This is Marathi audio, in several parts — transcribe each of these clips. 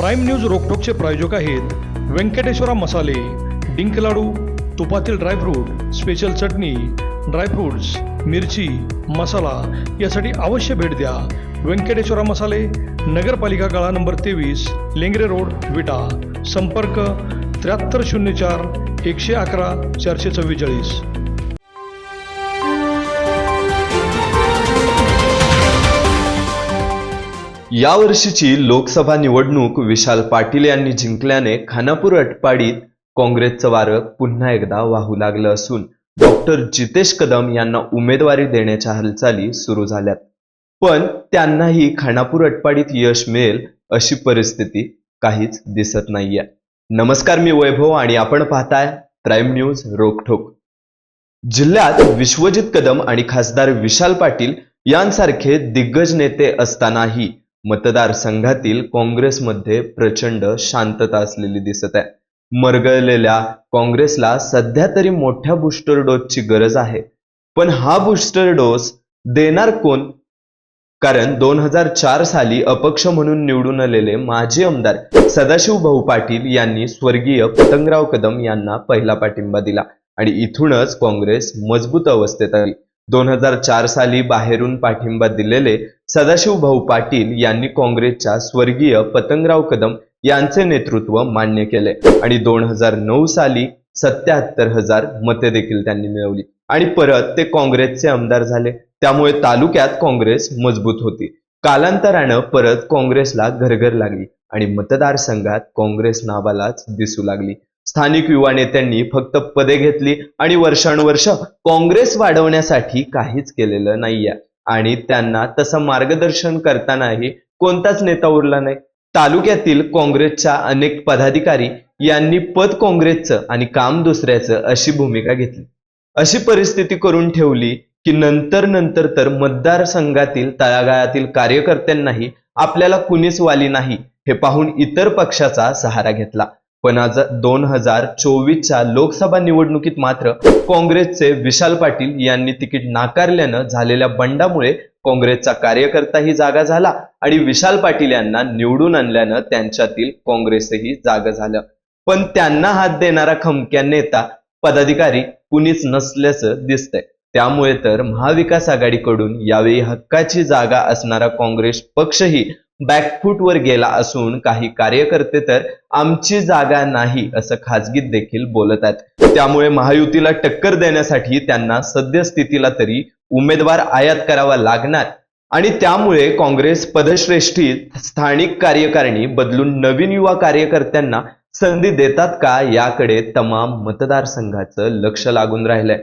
प्राईम न्यूज रोकटोकचे प्रायोजक आहेत व्यंकटेश्वरा मसाले डिंक लाडू तुपातील ड्रायफ्रूट स्पेशल चटणी ड्रायफ्रूट्स मिरची मसाला यासाठी अवश्य भेट द्या. व्यंकटेश्वरा मसाले नगरपालिका गाळा नंबर तेवीस लेंगरे रोड विटा. संपर्क त्र्याहत्तर शून्य चार एकशे अकरा चारशे चव्वेचाळीस. यावर्षीची लोकसभा निवडणूक विशाल पाटील यांनी जिंकल्याने खानापूर अटपाडीत काँग्रेसचं वारं पुन्हा एकदा वाहू लागलं असून डॉक्टर जितेश कदम यांना उमेदवारी देण्याच्या हालचाली सुरू झाल्यात. पण त्यांनाही खानापूर अटपाडीत यश मिळेल अशी परिस्थिती काहीच दिसत नाहीये. नमस्कार मी वैभव आणि आपण पाहताय प्राईम न्यूज रोकठोक जिल्ह्यात विश्वजित कदम आणि खासदार विशाल पाटील यांसारखे दिग्गज नेते असतानाही मतदारसंघातील काँग्रेसमध्ये प्रचंड शांतता असलेली दिसत आहे. मरगळलेल्या काँग्रेसला सध्या तरी मोठ्या बूस्टर डोसची गरज आहे. पण हा बूस्टर डोस देणार कोण? कारण दोन हजार चार साली अपक्ष म्हणून निवडून आलेले माजी आमदार सदाशिव भाऊ पाटील यांनी स्वर्गीय पतंगराव कदम यांना पहिला पाठिंबा दिला आणि इथूनच काँग्रेस मजबूत अवस्थेत आली. दोन हजार चार साली बाहेरून पाठिंबा दिलेले सदाशिव भाऊ पाटील यांनी काँग्रेसच्या स्वर्गीय पतंगराव कदम यांचे नेतृत्व मान्य केले आणि दोन हजार नऊ साली सत्याहत्तर हजार मते देखील त्यांनी मिळवली. आणि परत ते काँग्रेसचे आमदार झाले. त्यामुळे तालुक्यात काँग्रेस मजबूत होती. कालांतरानं परत काँग्रेसला घरघर लागली आणि मतदारसंघात काँग्रेस नावालाच दिसू लागली. स्थानिक युवा नेत्यांनी फक्त पदे घेतली आणि वर्षानुवर्ष काँग्रेस वाढवण्यासाठी काहीच केलेलं नाहीये. आणि त्यांना तसं मार्गदर्शन करतानाही कोणताच नेता उरला नाही. तालुक्यातील काँग्रेसच्या अनेक पदाधिकारी यांनी पद काँग्रेसचं आणि काम दुसऱ्याचं अशी भूमिका घेतली. अशी परिस्थिती करून ठेवली की नंतर नंतर तर मतदारसंघातील तळागाळातील कार्यकर्त्यांनाही आपल्याला कुणीच वाली नाही हे पाहून इतर पक्षाचा सहारा घेतला. पण आज दोन हजार चोवीसच्या लोकसभा निवडणुकीत मात्र काँग्रेसचे विशाल पाटील यांनी तिकीट नाकारल्यानं झालेल्या बंडामुळे काँग्रेसचा कार्यकर्ताही जागा झाला आणि विशाल पाटील यांना निवडून आणल्यानं त्यांच्यातील काँग्रेसही जागा झालं. पण त्यांना हात देणारा खमक्या नेता पदाधिकारी कुणीच नसल्याचं दिसतंय. त्यामुळे तर महाविकास आघाडीकडून यावेळी हक्काची जागा असणारा काँग्रेस पक्षही बॅकफूटवर गेला असून काही कार्यकर्ते तर आमची जागा नाही असं खाजगीत देखील बोलत आहेत. त्यामुळे महायुतीला टक्कर देण्यासाठी त्यांना सद्यस्थितीला तरी उमेदवार आयात करावा लागणार. आणि त्यामुळे काँग्रेस पदश्रेष्ठीत स्थानिक कार्यकारिणी बदलून नवीन युवा कार्यकर्त्यांना संधी देतात का याकडे तमाम मतदारसंघाचं लक्ष लागून राहिलंय.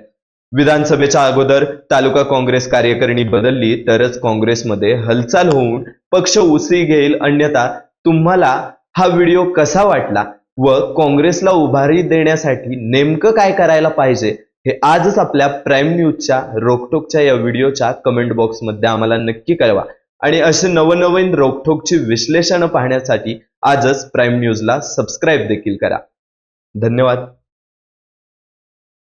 विधानसभेच्या अगोदर तालुका काँग्रेस कार्यकारिणी बदलली तरच काँग्रेसमध्ये हालचाल होऊन पक्ष उसळी घेईल. अन्यथा तुम्हाला हा व्हिडिओ कसा वाटला व काँग्रेसला उभारी देण्यासाठी नेमकं काय करायला पाहिजे हे आजच आपल्या प्राईम न्यूजच्या रोकटोकच्या या व्हिडिओच्या कमेंट बॉक्समध्ये आम्हाला नक्की कळवा. आणि असे नवनवीन रोकठोकची विश्लेषण पाहण्यासाठी आजच प्राईम न्यूजला सबस्क्राईब देखील करा. धन्यवाद.